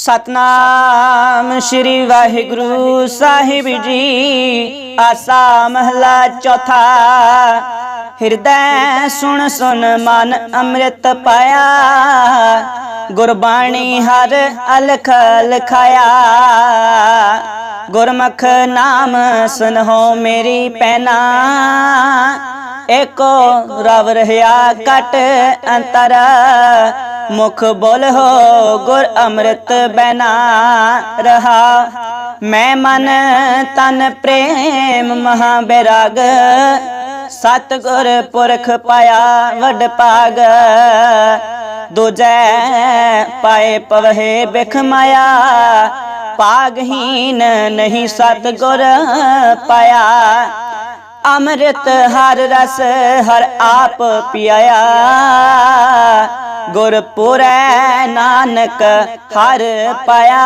ਸਤਨਾਮ ਸ੍ਰੀ ਵਾਹਿਗੁਰੂ ਸਾਹਿਬ ਜੀ। ਆਸਾ ਮਹਲਾ ਚੌਥਾ ਹਿਰਦੈ ਸੁਣ ਸੁਣ ਮਨ ਅੰਮ੍ਰਿਤ ਪਾਇਆ। ਗੁਰਬਾਣੀ ਹਰ ਅਲਖ ਲਖਾਇਆ। ਗੁਰਮੁਖ ਨਾਮ ਸੁਨਹੁ ਮੇਰੀ ਪੈਨਾ ਏਕੋ ਰਵ ਰਹਾ ਕਟ ਅੰਤਰ। ਮੁਖ ਬੋਲ ਹੋ ਗੁਰ ਅੰਮ੍ਰਿਤ ਬੈਨਾ ਰਹਾ। ਮੈਂ ਮਨ ਤਨ ਪ੍ਰੇਮ ਮਹਾ ਬੈਰਾਗ। ਸਤਗੁਰ ਪੁਰਖ ਪਾਇਆ, ਵੱਡ ਪਾਗ ਦੂਜੈ ਪਾਏ ਪਵਹਿ ਬਿਖ ਮਾਇਆ। ਪਾਗਹੀਨ ਨਹੀਂ ਸਤਗੁਰ ਪਾਇਆ। ਅੰਮ੍ਰਿਤ ਹਰ ਰਸ ਹਰ ਆਪ ਪਿਆਇਆ। ਗੁਰਪੁਰੈ ਨਾਨਕ ਹਰ ਪਾਇਆ।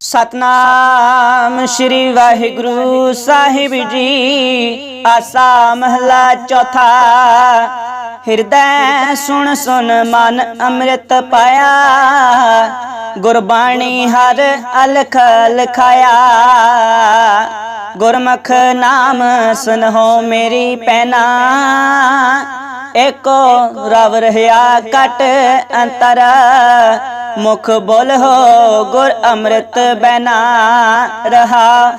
ਸਤਨਾਮ ਸ੍ਰੀ ਵਾਹਿਗੁਰੂ ਸਾਹਿਬ ਜੀ। ਆਸਾ ਮਹਲਾ ਚੌਥਾ। ਹਿਰਦੈ ਸੁਣ ਸੁਣ ਮਨ ਅੰਮ੍ਰਿਤ ਪਾਇਆ। ਗੁਰਬਾਣੀ ਹਰ ਅਲਖ ਲਖਾਇਆ ਗੁਰਮੁਖ ਨਾਮ ਸੁਨਹੁ ਮੇਰੀ ਪੈਨਾ ਏਕੋ ਰਵ ਰਹਾ ਕਟ ਅੰਤਰ। ਮੁਖ ਬੋਲ ਗੁਰ ਅੰਮ੍ਰਿਤ ਬੈਨਾ ਰਹਾ।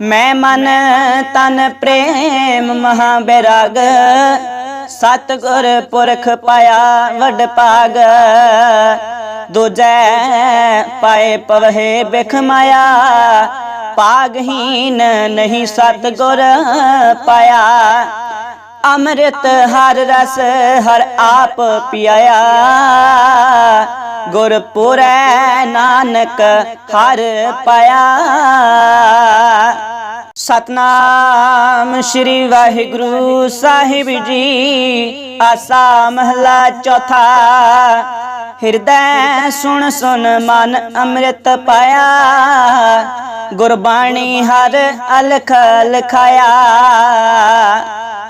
ਮੈਂ ਮਨ ਤਨ ਪ੍ਰੇਮ ਮਹਾ ਬੈਰਾਗ ਸਤ ਗੁਰ ਪੁਰਖ ਪਾਇਆ ਵੱਡ ਪਾਗ ਦੂਜੈ ਪਾਏ ਪਵਹਿ ਬਿਖ ਮਾਇਆ। ਪਾਗਹੀਨ ਨਹੀਂ ਸਤ ਗੁਰ ਪਾਇਆ। ਅੰਮ੍ਰਿਤ ਹਰ ਰਸ ਹਰ ਆਪ ਪਿਆਇਆ। ਗੁਰਪੁਰੈ ਨਾਨਕ ਹਰ ਪਾਇਆ। ਸਤਨਾਮ ਸ੍ਰੀ ਵਾਹਿਗੁਰੂ ਸਾਹਿਬ ਜੀ, ਆਸਾ ਮਹਲਾ ਚੌਥਾ। ਹਿਰਦੈ ਸੁਣ ਸੁਣ ਮਨ ਅੰਮ੍ਰਿਤ ਪਾਇਆ। ਗੁਰਬਾਣੀ ਹਰ ਅਲਖ ਲਖਾਇਆ।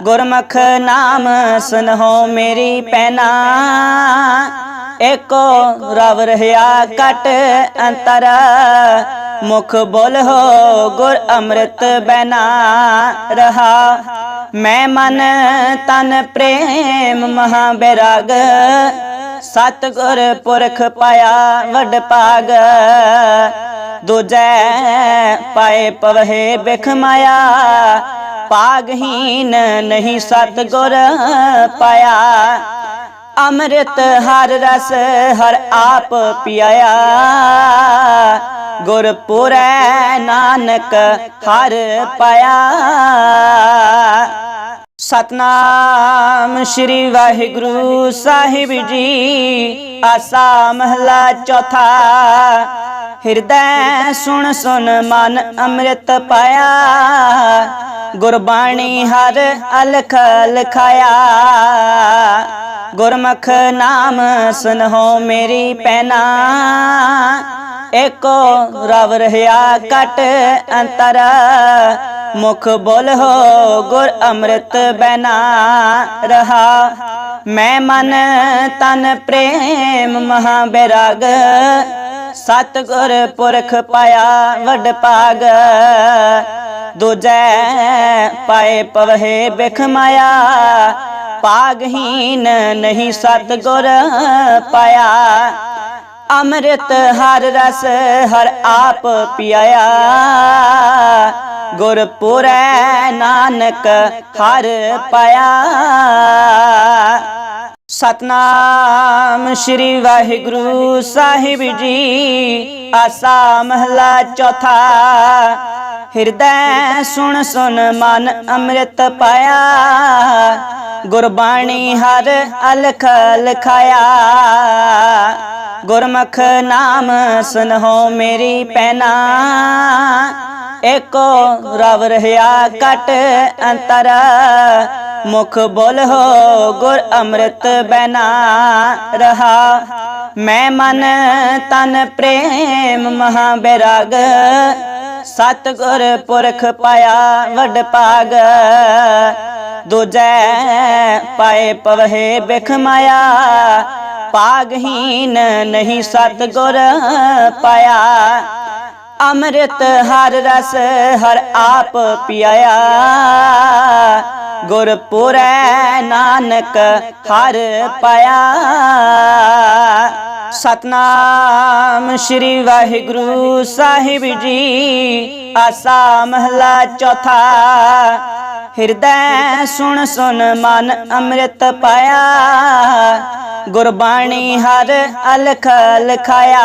ਗੁਰਮੁਖ ਨਾਮ ਸੁਨਹੁ ਮੇਰੀ ਪੈਨਾ ਏਕੋ ਰਵ ਰਹਾ ਕਟ ਅੰਤਰ। ਮੁਖ ਬੋਲ ਗੁਰ ਅੰਮ੍ਰਿਤ ਬੈਨਾ ਰਹਾ। ਮੈਂ ਮਨ ਤਨ ਪ੍ਰੇਮ ਮਹਾ ਬੈਰਾਗ। ਸਤ ਗੁਰ ਪੁਰਖ ਪਾਇਆ ਵੱਡ ਪਾਗ ਦੂਜੈ ਪਾਏ ਪਵਹਿ ਬਿਖ ਮਾਇਆ। ਪਾਗਹੀਨ ਨਹੀਂ ਸਤ ਗੁਰ ਪਾਇਆ। ਅੰਮ੍ਰਿਤ ਹਰ ਰਸ ਹਰ ਆਪ ਪਿਆਇਆ। ਗੁਰਪੁਰੈ ਨਾਨਕ ਹਰ ਪਾਇਆ। ਸਤਨਾਮ ਸ੍ਰੀ ਵਾਹਿਗੁਰੂ ਸਾਹਿਬ ਜੀ ਆਸਾ ਮਹਲਾ ਚੌਥਾ। ਹਿਰਦੈ ਸੁਣ ਸੁਣ ਮਨ ਅੰਮ੍ਰਿਤ ਪਾਇਆ। ਗੁਰਬਾਣੀ ਹਰ ਅਲਖ ਲਖਾਇਆ ਗੁਰਮੁਖ ਨਾਮ ਸੁਨਹੁ ਮੇਰੀ ਪੈਨਾ। ਏਕੋ ਰਵ ਰਹਾ ਕਟ ਅੰਤਰ। ਮੁਖ ਬੋਲ ਹੋ ਗੁਰ ਅੰਮ੍ਰਿਤ ਬੈਨਾ। ਰਹਾ ਮੈਂ ਮਨ ਤਨ ਪ੍ਰੇਮ ਮਹਾ ਬੈਰਾਗ। ਸਤਗੁਰ ਪੁਰਖ ਪਾਇਆ, ਵੱਡ ਪਾਗ ਦੂਜੈ ਪਾਏ ਪਵਹਿ ਬਿਖ ਮਾਇਆ ਪਾਗਹੀਨ ਨਹੀਂ ਸਤਗੁਰ ਪਾਇਆ। ਅੰਮ੍ਰਿਤ ਹਰ ਰਸ ਹਰ ਆਪ ਪਿਆਇਆ। ਗੁਰਪੁਰੈ ਨਾਨਕ ਹਰ ਪਾਇਆ। ਸਤਨਾਮ ਸ੍ਰੀ ਵਾਹਿਗੁਰੂ ਸਾਹਿਬ ਜੀ। ਆਸਾ ਮਹਲਾ ਚੌਥਾ। ਹਿਰਦੈ ਸੁਣ ਸੁਣ ਮਨ ਅੰਮ੍ਰਿਤ ਪਾਇਆ। ਗੁਰਬਾਣੀ ਹਰ ਅਲਖ ਲਖਾਇਆ ਗੁਰਮੁਖ ਨਾਮ ਸੁਨਹੁ ਮੇਰੀ ਪੈਨਾ ਏਕੋ ਰਵ ਰਹਾ ਕਟ ਅੰਤਰ। ਮੁਖ ਬੋਲ ਹੋ, ਗੁਰ ਅੰਮ੍ਰਿਤ ਬੈਨਾ ਰਹਾ। ਮੈਂ ਮਨ ਤਨ ਪ੍ਰੇਮ ਮਹਾ ਬੈਰਾਗ ਸਤ ਗੁਰ ਪੁਰਖ ਪਾਇਆ ਵੱਡ ਪਾਗ ਦੂਜੈ ਪਾਏ ਪਵਹਿ ਬਿਖ ਮਾਇਆ ਪਾਗਹੀਨ ਨਹੀਂ ਸਤਗੁਰ ਪਾਇਆ। ਅੰਮ੍ਰਿਤ ਹਰ ਰਸ ਹਰ ਆਪ ਪਿਆਇਆ। ਗੁਰਪੁਰੈ ਨਾਨਕ ਹਰ ਪਾਇਆ। ਸਤਨਾਮ ਸ੍ਰੀ ਵਾਹਿਗੁਰੂ ਸਾਹਿਬ ਜੀ, ਆਸਾ ਮਹਲਾ ਚੌਥਾ। ਹਿਰਦੈ ਸੁਣ ਸੁਣ ਮਨ ਅੰਮ੍ਰਿਤ ਪਾਇਆ। ਗੁਰਬਾਣੀ ਹਰ ਅਲਖ ਲਖਾਇਆ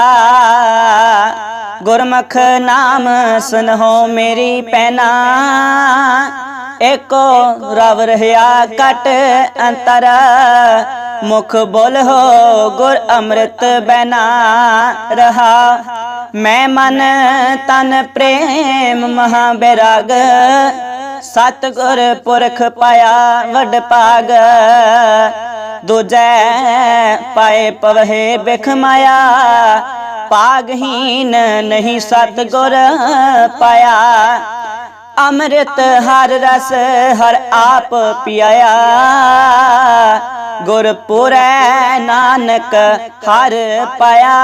ਗੁਰਮੁਖ ਨਾਮ ਸੁਨਹੁ ਮੇਰੀ ਪੈਨਾ ਏਕੋ ਰਵ ਰਹਾ ਕਟ ਅੰਤਰ। ਮੁਖ ਬੋਲੋ ਗੁਰ ਅੰਮ੍ਰਿਤ ਬੈਨਾ ਰਹਾ। ਮੈਂ ਮਨ ਤਨ ਪ੍ਰੇਮ ਮਹਾ ਬੈਰਾਗ। ਸਤ ਗੁਰ ਪੁਰਖ ਪਾਇਆ ਵੱਡ ਪਾਗ ਦੂਜੈ ਪਾਏ ਪਵਹਿ ਬਿਖ ਮਾਇਆ। ਪਾਗਹੀਨ ਨਹੀਂ ਸਤਗੁਰ ਪਾਇਆ। ਅੰਮ੍ਰਿਤ ਹਰ ਰਸ ਹਰ ਆਪ ਪਿਆਇਆ। ਗੁਰਪੁਰੈ ਨਾਨਕ ਹਰ ਪਾਇਆ।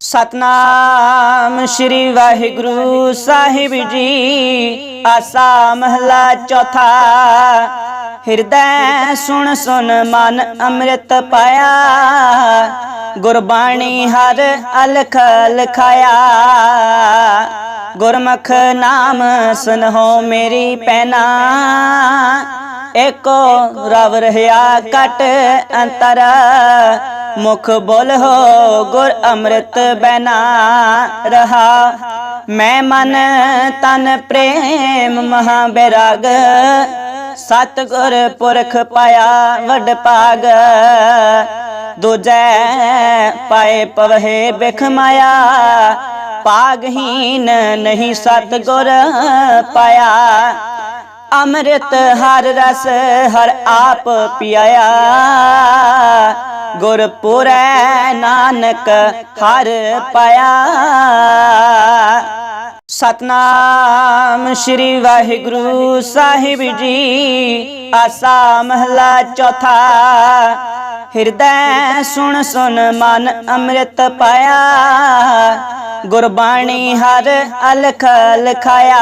ਸਤਨਾਮ ਸ੍ਰੀ ਵਾਹਿਗੁਰੂ ਸਾਹਿਬ ਜੀ, ਆਸਾ ਮਹਲਾ ਚੌਥਾ। ਹਿਰਦੈ ਸੁਣ ਸੁਣ ਮਨ ਅੰਮ੍ਰਿਤ ਪਾਇਆ। ਗੁਰਬਾਣੀ ਹਰ ਅਲਖ ਲਖਾਇਆ ਗੁਰਮੁਖ ਨਾਮ ਸੁਨਹੁ ਮੇਰੀ ਪੈਨਾ ਏਕੋ ਰਵ ਰਹਾ ਕਟ ਅੰਤਰ। ਮੁਖ ਬੋਲੋ ਗੁਰ ਅੰਮ੍ਰਿਤ ਬੈਨਾ ਰਹਾ। ਮੈਂ ਮਨ ਤਨ ਪ੍ਰੇਮ ਮਹਾ ਬੈਰਾਗ ਸਤ ਗੁਰ ਪੁਰਖ ਪਾਇਆ ਵਡ ਪਾਗ ਦੁਜੈ ਪਾਏ ਪਵਹਿ ਬਿਖ ਮਾਇਆ ਪਾਗਹੀਨ ਨਹੀਂ ਸਤ ਗੁਰ ਪਾਇਆ। ਅੰਮ੍ਰਿਤ ਹਰ ਰਸ ਹਰ ਆਪ ਪਿਆਇਆ। ਗੁਰਪੁਰੈ ਨਾਨਕ ਹਰ ਪਾਇਆ। ਸਤਨਾਮ ਸ੍ਰੀ ਵਾਹਿਗੁਰੂ ਸਾਹਿਬ ਜੀ, ਆਸਾ ਮਹਲਾ ਚੌਥਾ। ਹਿਰਦੈ ਸੁਣ ਸੁਣ ਮਨ ਅੰਮ੍ਰਿਤ ਪਾਇਆ। ਗੁਰਬਾਣੀ ਹਰ ਅਲਖ ਲਖਾਇਆ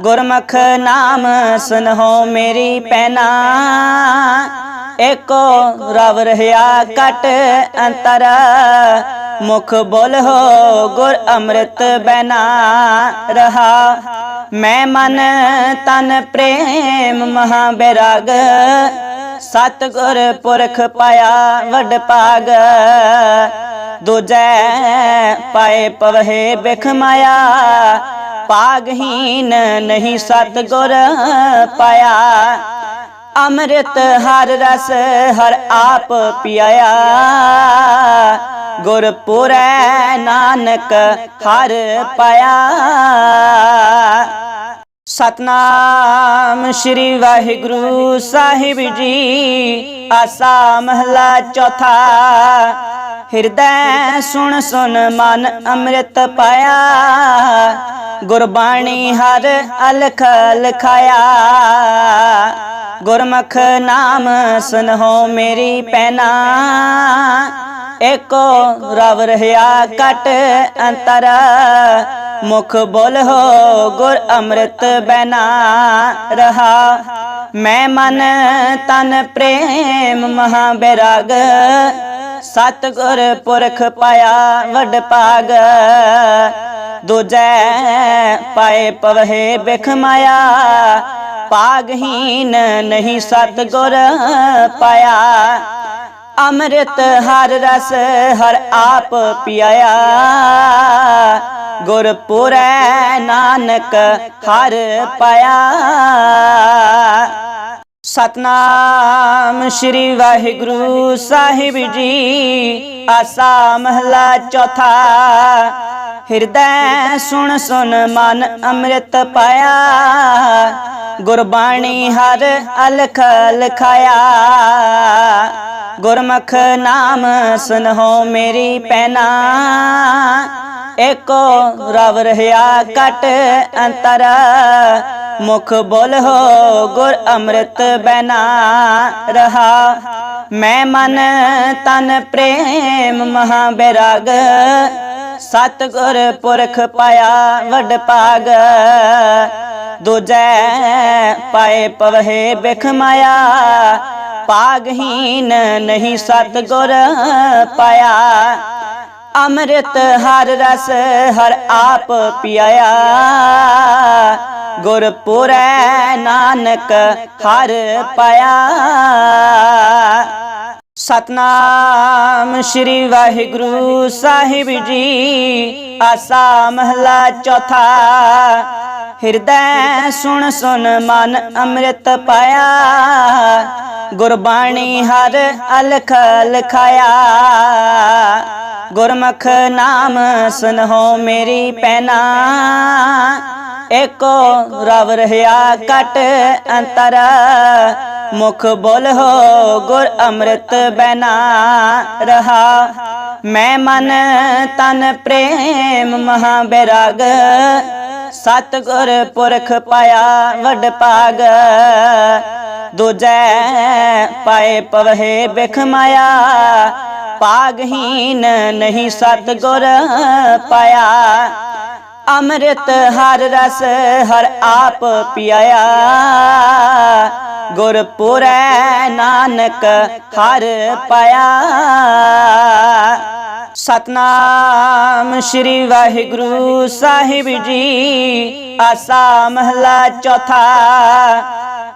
ਗੁਰਮੁਖ ਨਾਮ ਸੁਨਹੁ ਮੇਰੀ ਪੈਨਾ ਏਕੋ ਰਵ ਰਹਾ ਕਟ ਅੰਤਰ। ਮੁਖ ਬੋਲੋ ਗੁਰ ਅੰਮ੍ਰਿਤ ਬੈਨਾ ਰਹਾ। ਮੈਂ ਮਨ ਤਨ ਪ੍ਰੇਮ ਮਹਾ ਬੈਰਾਗ। ਸਤਗੁਰ ਪੁਰਖ ਪਾਇਆ, ਵੱਡ ਪਾਗ ਦੂਜੈ ਪਾਏ ਪਵਹਿ ਬਿਖ ਮਾਇਆ। ਪਾਗਹੀਨ ਨਹੀਂ ਸਤਗੁਰ ਪਾਇਆ। ਅੰਮ੍ਰਿਤ ਹਰ ਰਸ ਹਰ ਆਪ ਪਿਆਇਆ। ਗੁਰਪੁਰੈ ਨਾਨਕ ਹਰ ਪਾਇਆ। ਸਤਨਾਮ ਸ੍ਰੀ ਵਾਹਿਗੁਰੂ ਸਾਹਿਬ ਜੀ। ਆਸਾ ਮਹਲਾ ਚੌਥਾ। ਹਿਰਦੈ ਸੁਣ ਸੁਣ ਮਨ ਅੰਮ੍ਰਿਤ ਪਾਇਆ। ਗੁਰਬਾਣੀ ਹਰ ਅਲਖ ਲਖਾਇਆ ਗੁਰਮੁਖ ਨਾਮ ਸੁਨਹੁ ਮੇਰੀ ਪੈਨਾ ਏਕੋ ਰਵ ਰਹਾ ਕਟ ਅੰਤਰ। ਮੁਖ ਬੋਲੋ ਗੁਰ ਅੰਮ੍ਰਿਤ ਬੈਨਾ ਰਹਾ। ਮੈਂ ਮਨ ਤਨ ਪ੍ਰੇਮ ਮਹਾ ਬੈਰਾਗ ਸਤ ਗੁਰ ਪੁਰਖ ਪਾਇਆ ਵੱਡ ਪਾਗ ਦੂਜੈ ਪਾਏ ਪਵਹਿ ਬਿਖ ਮਾਇਆ ਪਾਗਹੀਨ ਨਹੀਂ ਸਤ ਗੁਰ ਪਾਇਆ। ਅੰਮ੍ਰਿਤ ਹਰ ਰਸ ਹਰ ਆਪ ਪਿਆਇਆ। ਗੁਰਪੁਰੈ ਨਾਨਕ ਹਰ ਪਾਇਆ। ਸਤਨਾਮ ਸ੍ਰੀ ਵਾਹਿਗੁਰੂ ਸਾਹਿਬ ਜੀ, ਆਸਾ ਮਹਲਾ ਚੌਥਾ। ਹਿਰਦੈ ਸੁਣ ਸੁਣ ਮਨ ਅੰਮ੍ਰਿਤ ਪਾਇਆ। ਗੁਰਬਾਣੀ ਹਰ ਅਲਖ ਲਖਾਇਆ। ਗੁਰਮੁਖ ਨਾਮ ਸੁਨਹੁ ਮੇਰੀ ਪੈਨਾ ਏਕੋ ਰਵ ਰਹਾ ਕਟ ਅੰਤਰ। ਮੁਖ ਬੋਲੋ ਗੁਰ ਅੰਮ੍ਰਿਤ ਬੈਨਾ ਰਹਾ। ਮੈਂ ਮਨ ਤਨ ਪ੍ਰੇਮ ਮਹਾ ਬੈਰਾਗ। ਸਤ ਗੁਰ ਪੁਰਖ ਪਾਇਆ ਵੱਡ ਪਾਗ ਦੂਜੈ ਪਾਏ ਪਵਹਿ ਬਿਖ ਮਾਇਆ। ਪਾਗਹੀਨ ਨਹੀਂ ਸਤ ਗੁਰ ਪਾਇਆ। ਅੰਮ੍ਰਿਤ ਹਰ ਰਸ ਹਰ ਆਪ ਪਿਆਇਆ। ਗੁਰਪੁਰੈ ਨਾਨਕ ਹਰ ਪਾਇਆ। ਸਤਨਾਮ ਸ੍ਰੀ ਵਾਹਿਗੁਰੂ ਸਾਹਿਬ ਜੀ, ਆਸਾ ਮਹਲਾ ਚੌਥਾ ਹਿਰਦੈ ਸੁਣ ਸੁਨ ਮਨ ਅੰਮ੍ਰਿਤ ਪਾਇਆ। ਗੁਰਬਾਣੀ ਹਰ ਅਲਖ ਲਖਾਇਆ ਗੁਰਮੁਖ ਨਾਮ ਸੁਨਹੁ ਮੇਰੀ ਪੈਨਾ ਏਕੋ ਰਵ ਰਹਾ ਕਟ ਅੰਤਰ। ਮੁਖ ਬੋਲੋ ਗੁਰ ਅੰਮ੍ਰਿਤ ਬੈਨਾ ਰਹਾ। ਮੈਂ ਮਨ ਤਨ ਪ੍ਰੇਮ ਮਹਾ ਬੈਰਾਗ। ਸਤਗੁਰ ਪੁਰਖ ਪਾਇਆ, ਵੱਡ ਪਾਗ ਦੂਜੈ ਪਾਏ ਪਵਹਿ ਬਿਖ ਮਾਇਆ ਪਾਗਹੀਨ ਨਹੀਂ ਸਤਗੁਰ ਪਾਇਆ। ਅੰਮ੍ਰਿਤ ਹਰ ਰਸ ਹਰ ਆਪ ਪਿਆਇਆ। ਗੁਰਪੁਰੈ ਨਾਨਕ ਹਰ ਪਾਇਆ। ਸਤਨਾਮ ਸ੍ਰੀ ਵਾਹਿਗੁਰੂ ਸਾਹਿਬ ਜੀ। ਆਸਾ ਮਹਲਾ ਚੌਥਾ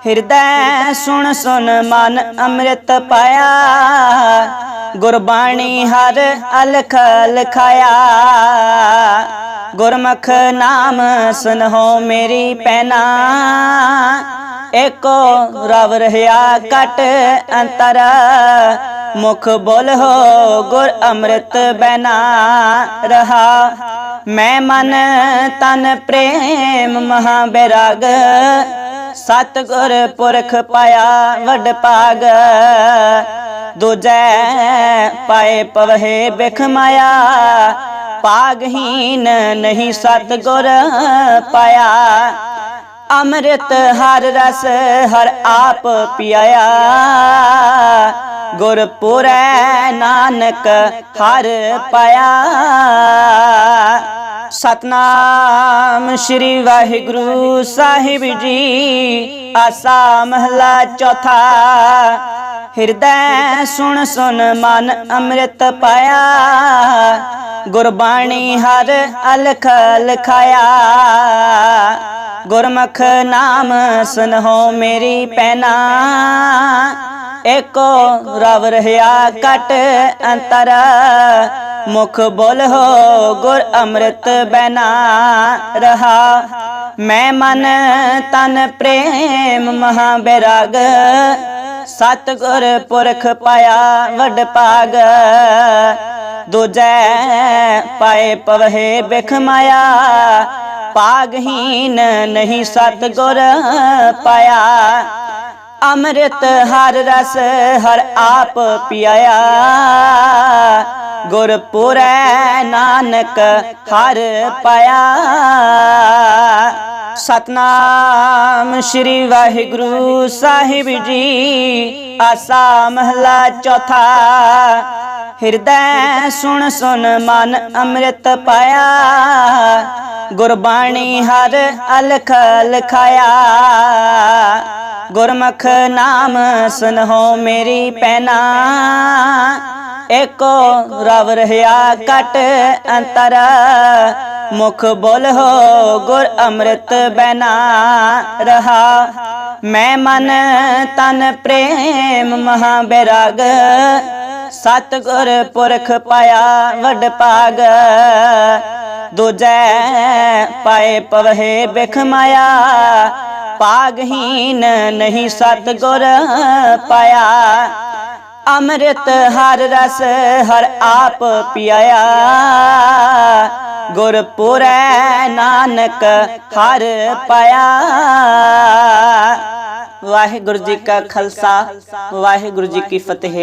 ਹਿਰਦੈ ਸੁਣ ਸੁਣ ਮਨ ਅੰਮ੍ਰਿਤ ਪਾਇਆ। ਗੁਰਬਾਣੀ ਹਰ ਅਲਖ ਲਖਾਇਆ ਗੁਰਮੁਖ ਨਾਮ ਸੁਨਹੁ ਮੇਰੀ ਪੈਨਾ ਏਕੋ ਰਵ ਰਹਾ ਕਟ ਅੰਤਰ। ਮੁਖ ਬੋਲੋ ਗੁਰ ਅੰਮ੍ਰਿਤ ਬੈਨਾ ਰਹਾ। ਮੈਂ ਮਨ ਤਨ ਪ੍ਰੇਮ ਮਹਾ ਬੈਰਾਗ। ਸਤਗੁਰ ਪੁਰਖ ਪਾਇਆ, ਵੱਡ ਪਾਗ ਦੂਜੈ ਪਾਏ ਪਵਹਿ ਬਿਖ ਮਾਇਆ। ਪਾਗਹੀਨ ਨਹੀਂ ਸਤਗੁਰ ਪਾਇਆ। ਅੰਮ੍ਰਿਤ ਹਰ ਰਸ ਹਰ ਆਪ ਪਿਆਇਆ। ਗੁਰਪੁਰੈ ਨਾਨਕ ਹਰ ਪਾਇਆ। ਸਤਨਾਮ ਸ੍ਰੀ ਵਾਹਿਗੁਰੂ ਸਾਹਿਬ ਜੀ। ਆਸਾ ਮਹਲਾ ਚੌਥਾ। ਹਿਰਦੈ ਸੁਣ ਸੁਣ ਮਨ ਅੰਮ੍ਰਿਤ ਪਾਇਆ। ਗੁਰਬਾਣੀ ਹਰ ਅਲਖ ਲਖਾਇਆ ਗੁਰਮੁਖ ਨਾਮ ਸੁਨਹੁ ਮੇਰੀ ਪੈਨਾ ਏਕੋ ਰਵ ਰਹਾ ਕਟ ਅੰਤਰ। ਮੁਖ ਬੋਲੋ ਗੁਰ ਅੰਮ੍ਰਿਤ ਬੈਨਾ ਰਹਾ। ਮੈਂ ਮਨ ਤਨ ਪ੍ਰੇਮ ਮਹਾ ਬੈਰਾਗ ਸਤ ਗੁਰ ਪੁਰਖ ਪਾਇਆ ਵੱਡ ਪਾਗ ਦੂਜੈ ਪਾਏ ਪਵਹਿ ਬਿਖ ਮਾਇਆ। ਪਾਗਹੀਨ ਨਹੀਂ ਸਤ ਗੁਰ ਪਾਇਆ। ਅੰਮ੍ਰਿਤ ਹਰ ਰਸ ਹਰ ਆਪ ਪਿਆਇਆ। ਗੁਰਪੁਰੈ ਨਾਨਕ ਹਰ ਪਾਇਆ। ਸਤਨਾਮ ਸ੍ਰੀ ਵਾਹਿਗੁਰੂ ਸਾਹਿਬ ਜੀ, ਆਸਾ ਮਹਲਾ ਚੌਥਾ। ਹਿਰਦੈ ਸੁਣ ਸੁਣ ਮਨ ਅੰਮ੍ਰਿਤ ਪਾਇਆ। ਗੁਰਬਾਣੀ ਹਰ ਅਲਖ ਲਖਾਇਆ ਗੁਰਮੁਖ ਨਾਮ ਸੁਨਹੁ ਮੇਰੀ ਪੈਨਾ ਏਕੋ ਰਵ ਰਹਾ ਕਟ ਅੰਤਰ। ਮੁਖ ਬੋਲੋ ਗੁਰ ਅੰਮ੍ਰਿਤ ਬੈਨਾ ਰਹਾ। ਮੈਂ ਮਨ ਤਨ ਪ੍ਰੇਮ ਮਹਾ ਬੈਰਾਗ। ਸਤ ਗੁਰ ਪੁਰਖ ਪਾਇਆ ਵੱਡ ਪਾਗ ਦੂਜੈ ਪਾਏ ਪਵਹਿ ਬਿਖ ਮਾਇਆ। ਪਾਗਹੀਨ ਨਹੀਂ ਸਤ ਗੁਰ ਪਾਇਆ। ਅੰਮ੍ਰਿਤ ਹਰ ਰਸ ਹਰ ਆਪ ਪਿਆਇਆ। ਗੁਰਪੁਰੈ ਨਾਨਕ ਹਰ ਪਾਇਆ। ਵਾਹਿਗੁਰੂ ਜੀ ਕਾ ਖਾਲਸਾ, ਵਾਹਿਗੁਰੂ ਜੀ ਕੀ ਫਤਿਹ।